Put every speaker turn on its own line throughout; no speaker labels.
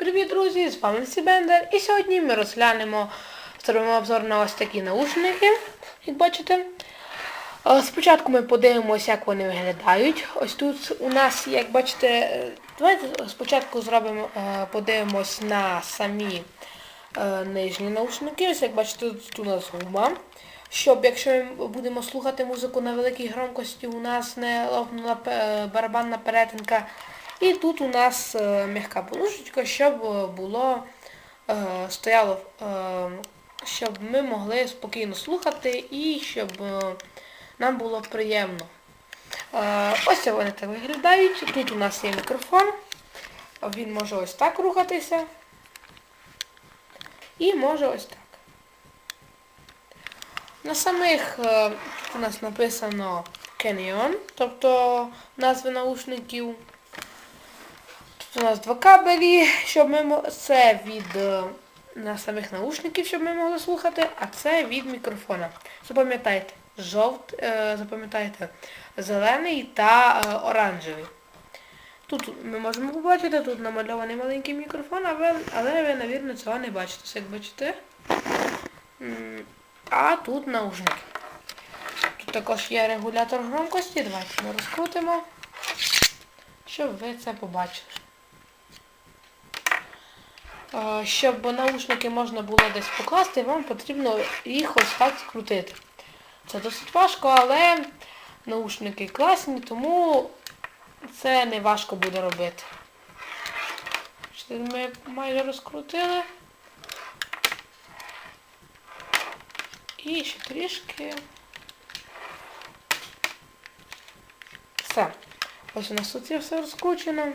Привіт, друзі! З вами Всі Бендер. І сьогодні ми розглянемо, зробимо обзор на ось такі наушники, як бачите. Е, Спочатку ми подивимося, як вони виглядають. Ось тут у нас, як бачите, е, давайте спочатку зробимо, е, подивимось на самі нижні наушники. Ось як бачите, тут у нас гума. Щоб якщо ми будемо слухати музику на великій громкості, у нас не лопнула барабанна перетинка. І тут у нас е, м'яка подушечка, щоб е, було е, стояло, щоб ми могли спокійно слухати і щоб нам було приємно. Ось вони так виглядають. Тут у нас є мікрофон. Він може ось так рухатися. І може ось так. На самих тут у нас написано Canyon, тобто назви наушників. У нас два кабелі, щоб ми це від е, на самих наушників, щоб ми могли слухати, а це від мікрофона. Запам'ятайте, жовт, е, запам'ятайте, зелений та е, оранжевий. Тут ми можемо побачити, тут намальований маленький мікрофон, але, ви, навірно, цього не бачите. Як бачите. А тут наушники. Тут також є регулятор громкості. Давайте ми розкрутимо, щоб ви це побачили. Щоб наушники можна було десь покласти, вам потрібно їх ось так скрутити. Це досить важко, але наушники класні, тому це не важко буде робити. Ми майже розкрутили. І ще трішки. Все. Ось у нас тут все розкручено.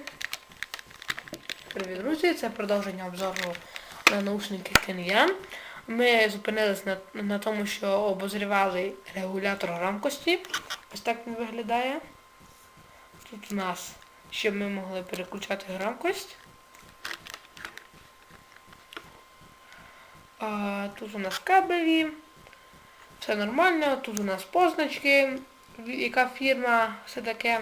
Привіт, друзі! Це продовження обзору на наушники Kenyan. Ми зупинились на, на тому, що обозрівали регулятор громкості. Ось так він виглядає. Тут у нас, щоб ми могли переключати громкость. А, тут у нас кабелі. Все нормально. Тут у нас позначки, яка фірма, все таке.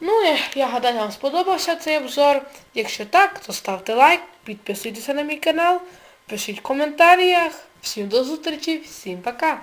Ну, я, гадаю, вам сподобався цей обзор. Якщо так, то ставте лайк, підписуйтеся на мій канал, пишіть в коментарях. Всім до зустрічі, всім пока!